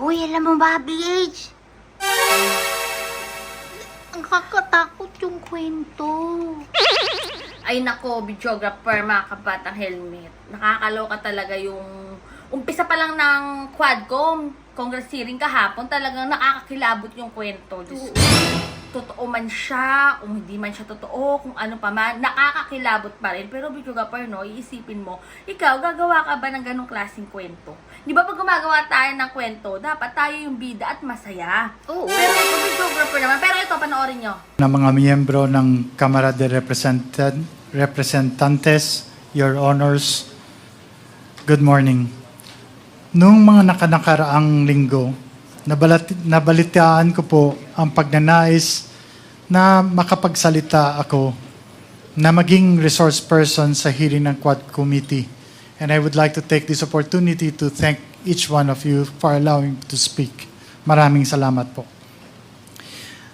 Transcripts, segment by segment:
Uy, alam mo ba, BH? Ang kakatakot yung kwento. Ay nako, videographer, mga kabatang helmet. Nakakaloka talaga yung umpisa pa lang ng Quadcom. Congress hearing kahapon, talagang nakakakilabot yung kwento. Totoo man siya, o hindi man siya totoo, kung ano pa man, nakakakilabot pa rin. Pero videographer, no, iisipin mo, ikaw, gagawa ka ba ng ganong klaseng kwento? Di ba pag gumagawa tayo ng kwento, dapat tayo yung bida at masaya. Oo. Pero ito, videographer naman. Pero ito, panoorin nyo. ng mga miyembro ng Kamara de Representan- Representantes, Your Honors, good morning. Noong mga nakanakaraang linggo, nabalat- nabalitaan ko po ang pagnanais na makapagsalita ako na maging resource person sa hearing ng Quad Committee. And I would like to take this opportunity to thank each one of you for allowing to speak. Maraming salamat po.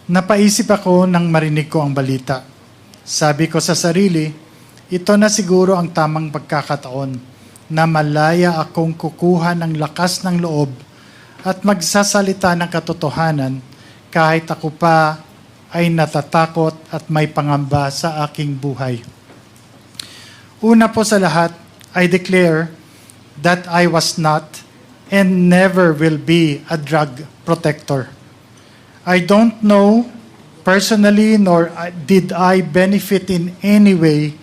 Napaisip ako nang marinig ko ang balita. Sabi ko sa sarili, ito na siguro ang tamang pagkakataon na malaya akong kukuha ng lakas ng loob at magsasalita ng katotohanan kahit ako pa ay natatakot at may pangamba sa aking buhay. Una po sa lahat, I declare that I was not and never will be a drug protector. I don't know personally nor did I benefit in any way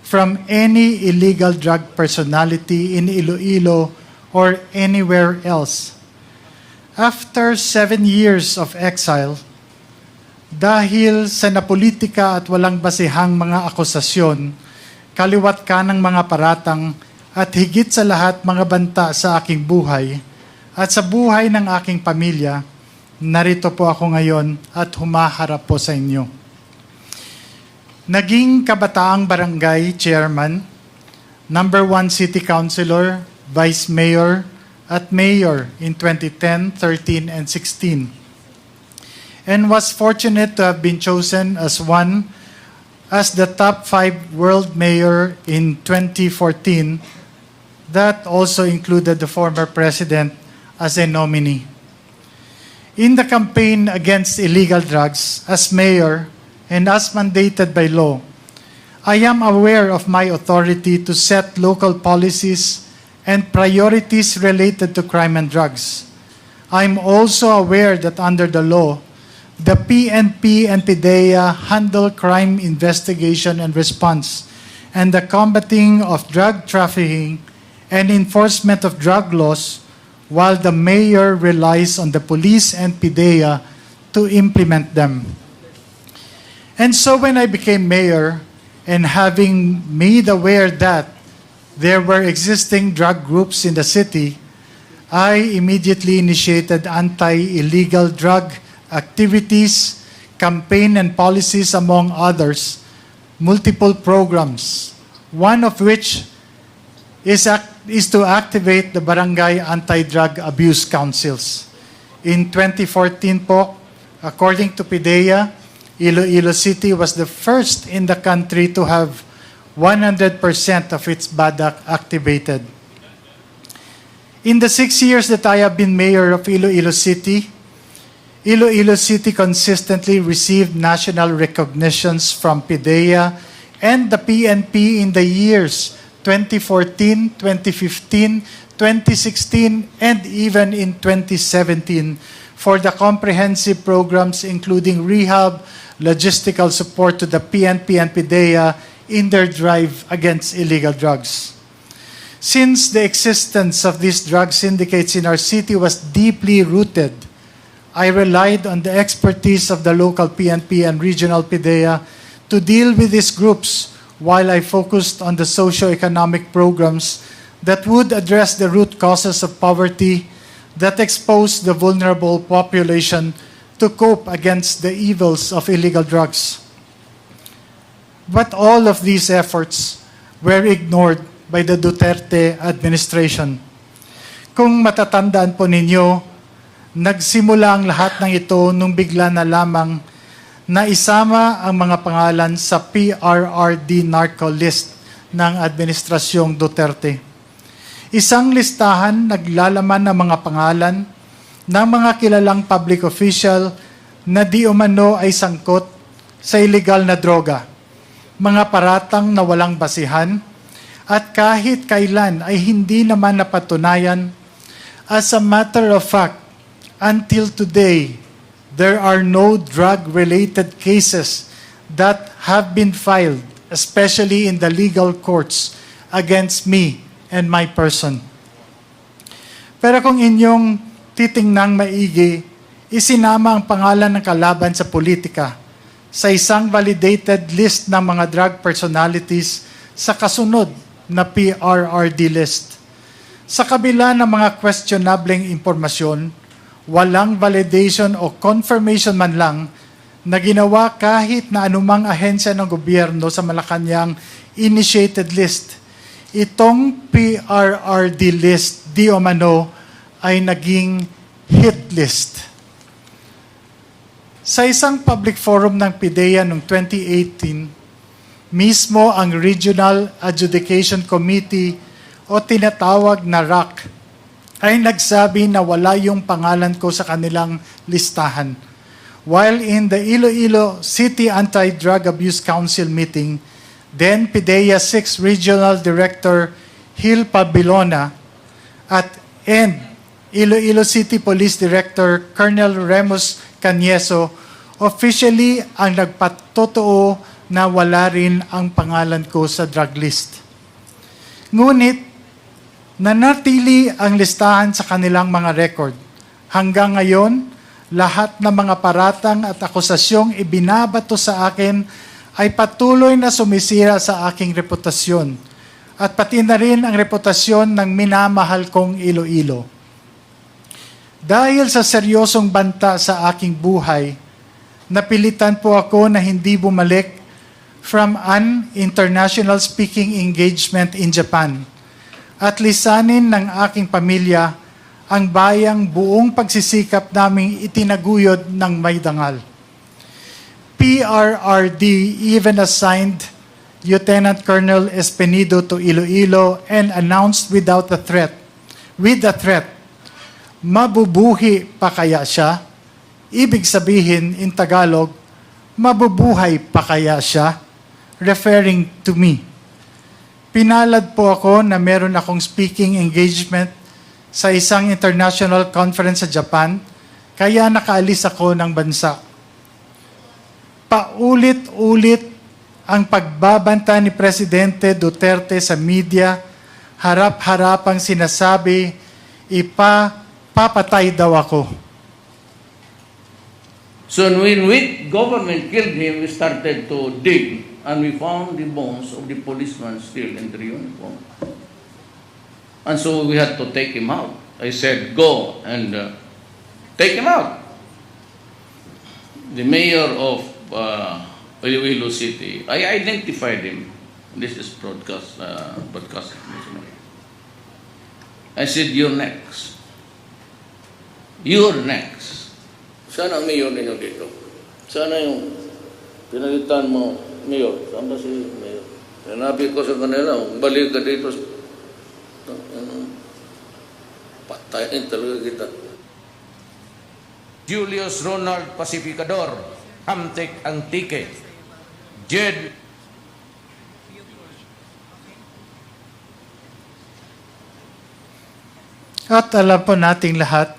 from any illegal drug personality in Iloilo or anywhere else. After seven years of exile, dahil sa napolitika at walang basihang mga akusasyon, kaliwat ka ng mga paratang at higit sa lahat mga banta sa aking buhay at sa buhay ng aking pamilya, narito po ako ngayon at humaharap po sa inyo. Naging kabataang barangay chairman, number one city councilor, vice mayor, at mayor in 2010, 13, and 16. And was fortunate to have been chosen as one as the top five world mayor in 2014. That also included the former president as a nominee. In the campaign against illegal drugs, as mayor and as mandated by law, I am aware of my authority to set local policies and priorities related to crime and drugs. I'm also aware that under the law, the PNP and PDEA handle crime investigation and response, and the combating of drug trafficking and enforcement of drug laws, while the mayor relies on the police and PDEA to implement them. And so when I became mayor, and having made aware that there were existing drug groups in the city, I immediately initiated anti-illegal drug activities, campaign and policies, among others, multiple programs, one of which is, act- is to activate the Barangay Anti-Drug Abuse Councils. In 2014 po, according to PIDEA, Iloilo City was the first in the country to have 100% of its BADAC activated. In the six years that I have been mayor of Iloilo City, Iloilo City consistently received national recognitions from PIDEA and the PNP in the years 2014, 2015, 2016, and even in 2017 for the comprehensive programs including rehab, logistical support to the PNP and PIDEA in their drive against illegal drugs. Since the existence of these drug syndicates in our city was deeply rooted, I relied on the expertise of the local PNP and regional PIDEA to deal with these groups while I focused on the socio-economic programs that would address the root causes of poverty that expose the vulnerable population to cope against the evils of illegal drugs. But all of these efforts were ignored by the Duterte administration. Kung matatandaan po ninyo, nagsimula ang lahat ng ito nung bigla na lamang na isama ang mga pangalan sa PRRD narco list ng Administrasyong Duterte. Isang listahan naglalaman ng mga pangalan ng mga kilalang public official na di umano ay sangkot sa illegal na droga, mga paratang na walang basihan, at kahit kailan ay hindi naman napatunayan. As a matter of fact, until today, there are no drug-related cases that have been filed, especially in the legal courts, against me and my person. Pero kung inyong titingnang maigi, isinama ang pangalan ng kalaban sa politika sa isang validated list ng mga drug personalities sa kasunod na PRRD list. Sa kabila ng mga questionableng impormasyon, walang validation o confirmation man lang na ginawa kahit na anumang ahensya ng gobyerno sa Malacanang initiated list. Itong PRRD list, di o mano, ay naging hit list. Sa isang public forum ng PIDEA noong 2018, mismo ang Regional Adjudication Committee o tinatawag na RAC ay nagsabi na wala yung pangalan ko sa kanilang listahan. While in the Iloilo City Anti-Drug Abuse Council meeting, then PIDEA 6 Regional Director Hil Pabilona at and Iloilo City Police Director Colonel Remus Canieso officially ang nagpatotoo na wala rin ang pangalan ko sa drug list. Ngunit, nanatili ang listahan sa kanilang mga record. Hanggang ngayon, lahat ng mga paratang at akusasyong ibinabato sa akin ay patuloy na sumisira sa aking reputasyon at pati na rin ang reputasyon ng minamahal kong Iloilo. Dahil sa seryosong banta sa aking buhay, napilitan po ako na hindi bumalik from an international speaking engagement in Japan at lisanin ng aking pamilya ang bayang buong pagsisikap naming itinaguyod ng may dangal. PRRD even assigned Lieutenant Colonel Espenido to Iloilo and announced without a threat, with a threat, mabubuhi pa kaya siya? Ibig sabihin in Tagalog, mabubuhay pa kaya siya? Referring to me. Pinalad po ako na meron akong speaking engagement sa isang international conference sa Japan, kaya nakaalis ako ng bansa. Paulit-ulit ang pagbabanta ni Presidente Duterte sa media, harap-harapang sinasabi, ipa, daw ako. So when we government killed him, we started to dig and we found the bones of the policeman still in the uniform. And so we had to take him out. I said, go and uh, take him out. The mayor of uh, Iloilo City, I identified him. This is broadcast, uh, broadcast. I said, you're next. You're next. Sana mayor ninyo dito? Sana yung pinalitan mo, mayor. Saan ba si mayor? Sinabi ko sa kanila, balik ka dito. Patayin talaga kita. Julius Ronald Pacificador, Hamtek Antique, Jed At alam po nating lahat,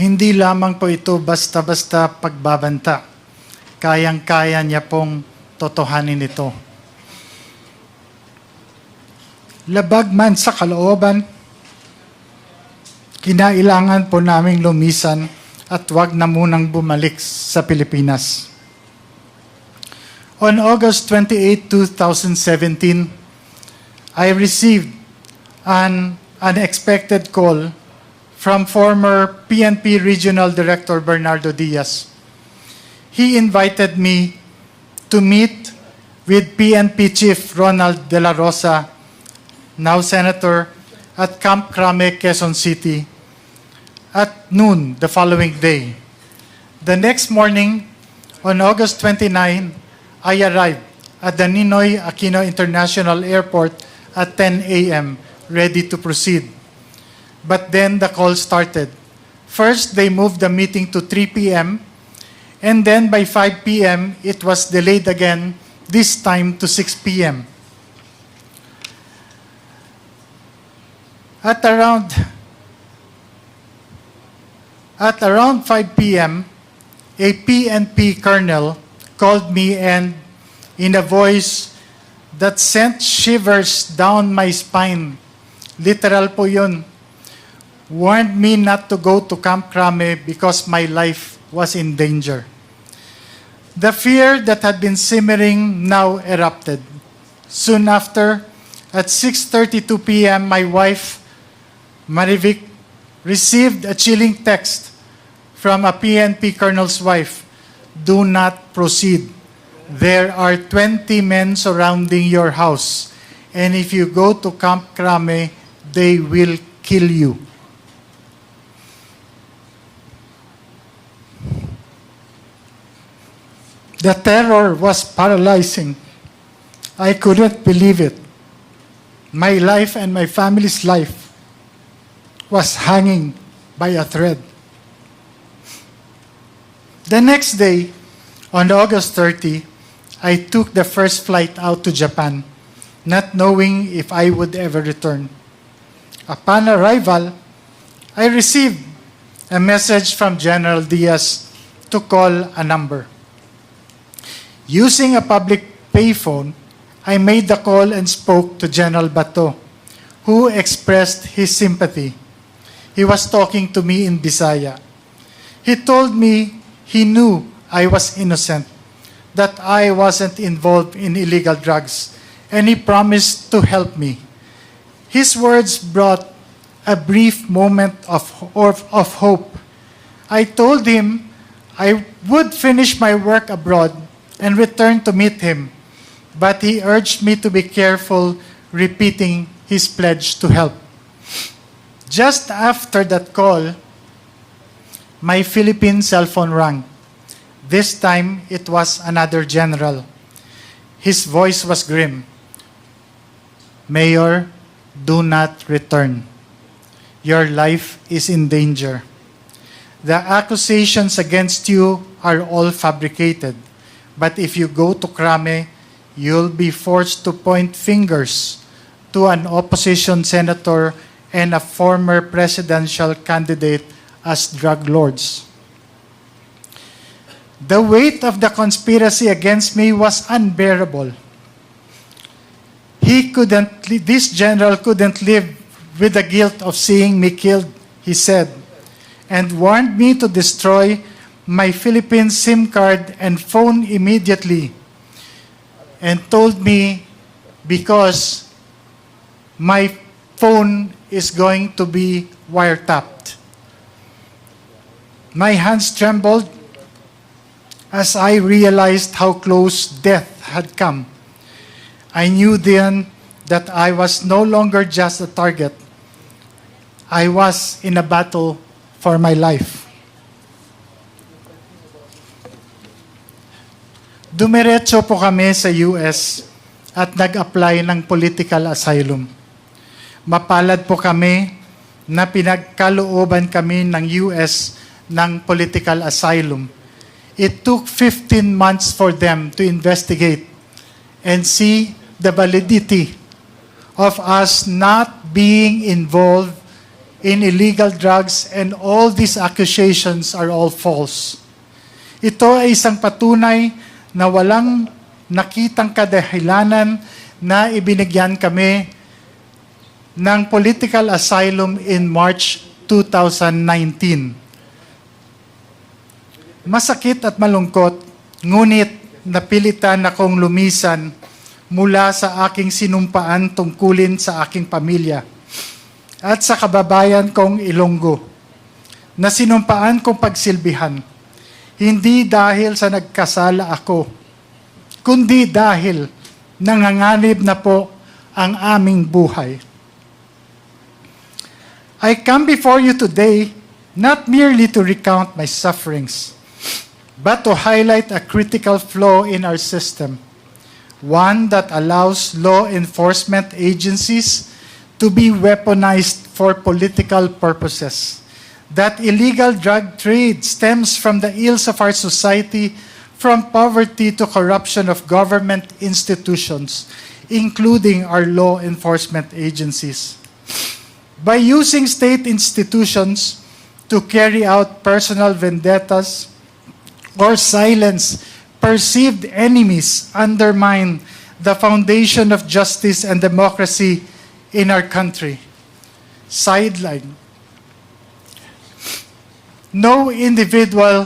hindi lamang po ito basta-basta pagbabanta. Kayang-kaya niya pong totohanin ito. Labag man sa kalooban, kinailangan po naming lumisan at wag na munang bumalik sa Pilipinas. On August 28, 2017, I received an unexpected call from former PNP Regional Director Bernardo Diaz. He invited me to meet with PNP Chief Ronald De La Rosa, now Senator, at Camp Crame, Quezon City, at noon the following day. The next morning, on August 29, I arrived at the Ninoy Aquino International Airport at 10 a.m., ready to proceed. But then the call started. First, they moved the meeting to 3 p.m., and then by 5 p.m., it was delayed again, this time to 6 p.m. At around at around 5 p.m., a PNP colonel called me and in a voice that sent shivers down my spine, literal po yun, warned me not to go to Camp Crame because my life was in danger. The fear that had been simmering now erupted. Soon after, at 6.32 p.m., my wife, Marivic, received a chilling text from a PNP colonel's wife. Do not proceed. There are 20 men surrounding your house, and if you go to Camp Krame, they will kill you. The terror was paralyzing. I couldn't believe it. My life and my family's life was hanging by a thread. The next day, on August 30, I took the first flight out to Japan, not knowing if I would ever return. Upon arrival, I received a message from General Diaz to call a number. Using a public payphone, I made the call and spoke to General Bato, who expressed his sympathy. He was talking to me in Bisaya. He told me he knew I was innocent, that I wasn't involved in illegal drugs, and he promised to help me. His words brought a brief moment of, of, of hope. I told him I would finish my work abroad and returned to meet him, but he urged me to be careful, repeating his pledge to help. Just after that call, my Philippine cell phone rang. This time, it was another general. His voice was grim. Mayor, do not return. Your life is in danger. The accusations against you are all fabricated. But if you go to Krame, you'll be forced to point fingers to an opposition senator and a former presidential candidate as drug lords. The weight of the conspiracy against me was unbearable. He couldn't, this general couldn't live with the guilt of seeing me killed, he said, and warned me to destroy my Philippine SIM card and phone immediately, and told me because my phone is going to be wiretapped. My hands trembled as I realized how close death had come. I knew then that I was no longer just a target. I was in a battle for my life. Dumiretso po kami sa US at nag-apply ng political asylum. Mapalad po kami na pinagkalooban kami ng US ng political asylum. It took 15 months for them to investigate and see the validity of us not being involved in illegal drugs and all these accusations are all false. Ito ay isang patunay na walang nakitang kadahilanan na ibinigyan kami ng political asylum in March 2019. Masakit at malungkot, ngunit napilitan akong lumisan mula sa aking sinumpaan tungkulin sa aking pamilya at sa kababayan kong Ilonggo na sinumpaan kong pagsilbihan hindi dahil sa nagkasala ako, kundi dahil nanganganib na po ang aming buhay. I come before you today not merely to recount my sufferings, but to highlight a critical flaw in our system, one that allows law enforcement agencies to be weaponized for political purposes. That illegal drug trade stems from the ills of our society, from poverty to corruption of government institutions, including our law enforcement agencies. By using state institutions to carry out personal vendettas or silence perceived enemies undermine the foundation of justice and democracy in our country. Sideline. No individual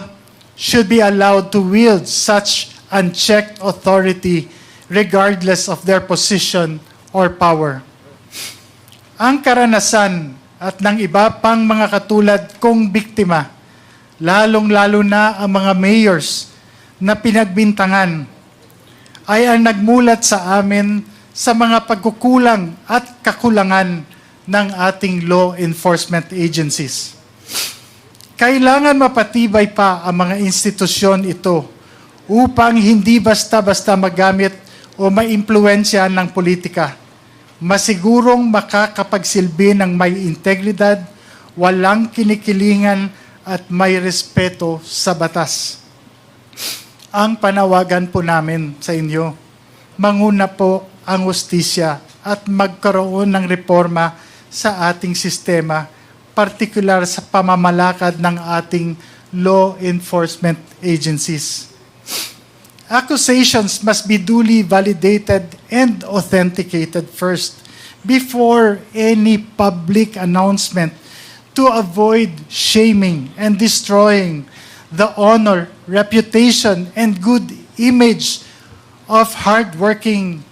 should be allowed to wield such unchecked authority regardless of their position or power. Ang karanasan at ng iba pang mga katulad kong biktima, lalong-lalo na ang mga mayors na pinagbintangan, ay ang nagmulat sa amin sa mga pagkukulang at kakulangan ng ating law enforcement agencies. Kailangan mapatibay pa ang mga institusyon ito upang hindi basta-basta magamit o maimpluensya ng politika. Masigurong makakapagsilbi ng may integridad, walang kinikilingan at may respeto sa batas. Ang panawagan po namin sa inyo, manguna po ang ustisya at magkaroon ng reforma sa ating sistema, partikular sa pamamalakad ng ating law enforcement agencies. Accusations must be duly validated and authenticated first before any public announcement to avoid shaming and destroying the honor, reputation, and good image of hardworking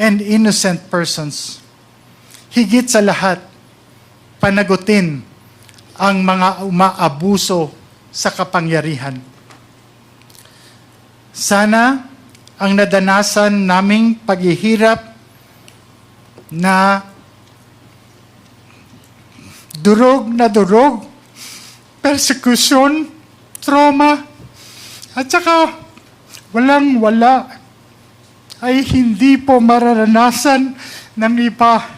and innocent persons. Higit sa lahat, panagutin ang mga umaabuso sa kapangyarihan. Sana ang nadanasan naming paghihirap na durog na durog, persecution, trauma, at saka walang wala ay hindi po mararanasan ng iba.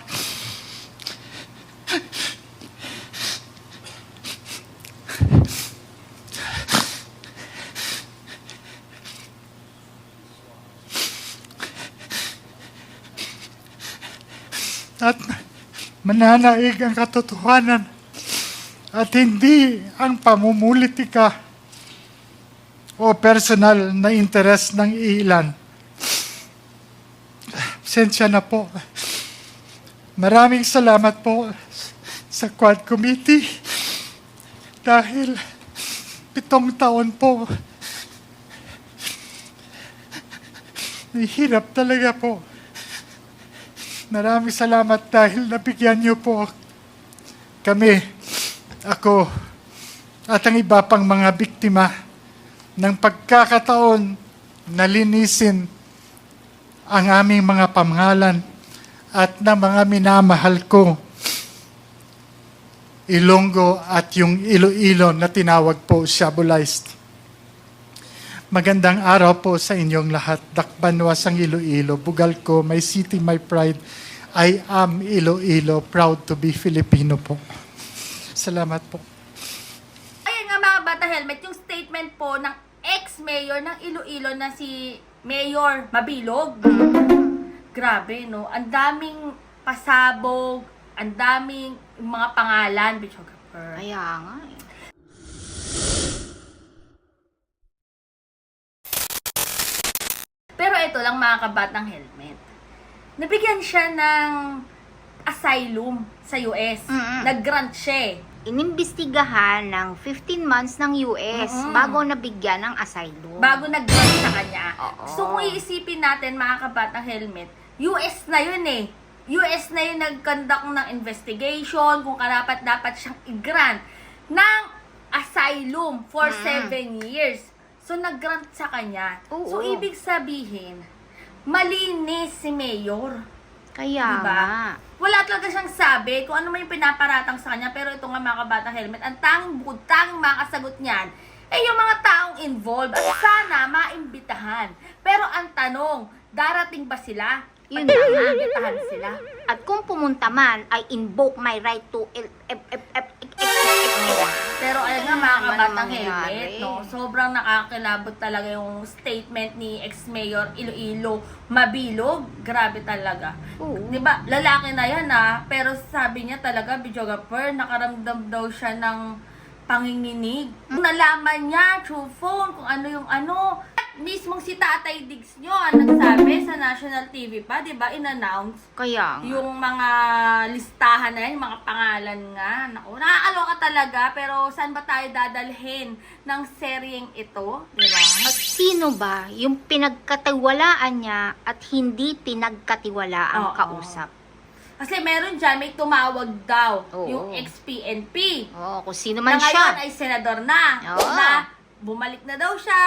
at mananaig ang katotohanan at hindi ang pamumulitika o personal na interes ng ilan. Sensya na po. Maraming salamat po sa Quad Committee dahil pitong taon po Nahihirap talaga po. Maraming salamat dahil nabigyan niyo po kami, ako, at ang iba pang mga biktima ng pagkakataon na linisin ang aming mga pamangalan at ng mga minamahal ko, Ilonggo at yung Iloilo na tinawag po Shabolized. Magandang araw po sa inyong lahat. Dakbanwas ang Iloilo. Bugal ko, my city, my pride. I am Iloilo, proud to be Filipino po. Salamat po. Ayun nga mga bata helmet, yung statement po ng ex-mayor ng Iloilo na si Mayor Mabilog. Grabe, no? Ang daming pasabog, ang daming mga pangalan, videographer. Kaya nga eh. Pero ito lang mga kabatang helmet. Nabigyan siya ng asylum sa US. Mm-mm. Nag-grant siya eh. Inimbestigahan ng 15 months ng US Mm-mm. bago nabigyan ng asylum. bago nag-grant sa kanya. Oo. So kung iisipin natin mga kabatang helmet, US na yun eh. US na yun nag-conduct ng investigation kung karapat dapat siyang i-grant ng asylum for Mm. 7 years. So nag-grant sa kanya. Oo. So ibig sabihin, malinis si Mayor. Kaya Diba? nga. Wala talaga siyang sabi kung ano man yung pinaparatang sa kanya. Pero ito nga mga kabatang helmet, ang tanging bukod, tanging makasagot niyan, eh yung mga taong involved. At sana maimbitahan. Pero ang tanong, darating ba sila? Yun na nga. sila. At kung pumunta man, I invoke my right to Pero ayun nga Ano mga naman kabatang helmet, no? Sobrang nakakilabot talaga yung statement ni ex-mayor Iloilo Mabilog. Grabe talaga. Oo. 'Di ba? Lalaki na 'yan ah, pero sabi niya talaga videographer, nakaramdam daw siya ng panginginig. Nalaman niya through phone kung ano yung ano. Mismong si Tatay Diggs nyo ang nagsabi sa national TV pa, 'di ba? In-announce Kaya nga. yung mga listahan na yan, yung mga pangalan nga. Naku, nakakaloka talaga, pero saan ba tayo dadalhin ng seryeng ito? Di ba? At sino ba yung pinagkatiwalaan niya at hindi pinagkatiwalaang Oo. kausap? Kasi meron dyan, may tumawag daw, Oo. yung ex-PNP. Oo, kung sino Na man ngayon siya. ay senador na. Oo. Na bumalik na daw siya,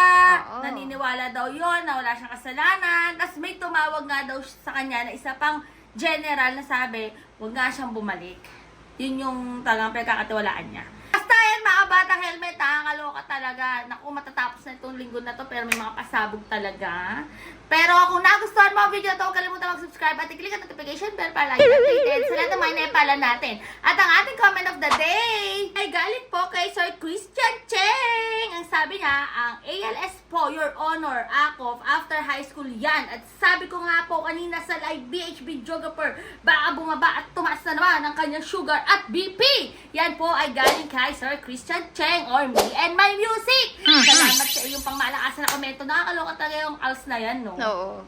Oo. naniniwala daw yon na wala siyang kasalanan. Tapos may tumawag nga daw sa kanya na isa pang general na sabi, huwag nga siyang bumalik. Yun yung talagang pagkakatiwalaan niya. Basta yan, mga nakakaloka talaga. Naku, matatapos na itong linggo na to, pero may mga pasabog talaga. Pero kung nagustuhan mo ang video to, huwag kalimutan mag-subscribe at i-click ang notification bell para lagi updated sa lahat ng mga inepala natin. At ang ating comment of the day ay galing po kay Sir Christian Cheng. Ang sabi niya, ang ALS po, Your Honor, AKOF, after high school yan. At sabi ko nga po kanina sa live BHB Geographer, baka bumaba at tumaas na naman ang kanyang sugar at BP. Yan po ay galing kay Sir Christian Cheng or me and my music. Salamat sa iyong pangmalakasan na komento. Nakakaloka talaga yung als na yan, no? Oo.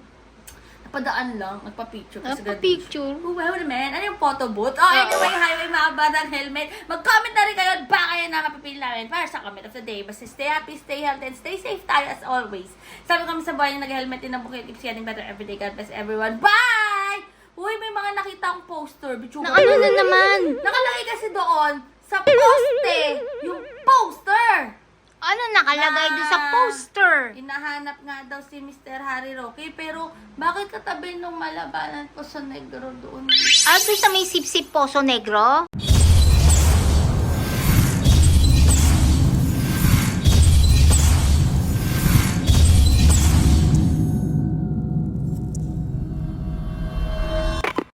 Napadaan lang, nagpa-picture. kasi graduation. Nagpa-picture. Oh, wow naman. Ano yung photo booth? Oh, anyway, highway mga batang helmet. Mag-comment na rin kayo at baka yan na mapipili namin para sa comment of the day. Basta stay happy, stay healthy, and stay safe tayo as always. Sabi kami sa buhay yung nag-helmet din ang bukit. Keeps getting better every day. God bless everyone. Bye! Uy, may mga nakita akong poster. Bichuga. Na ano na naman? Nakalagay kasi doon sa poste. Yung poster. Ano nakalagay doon sa Na- poster? Hinahanap nga daw si Mr. Harry Roque, pero bakit katabi nung malabanan po sa negro doon? Ah, doon sa may sipsip Poso Negro?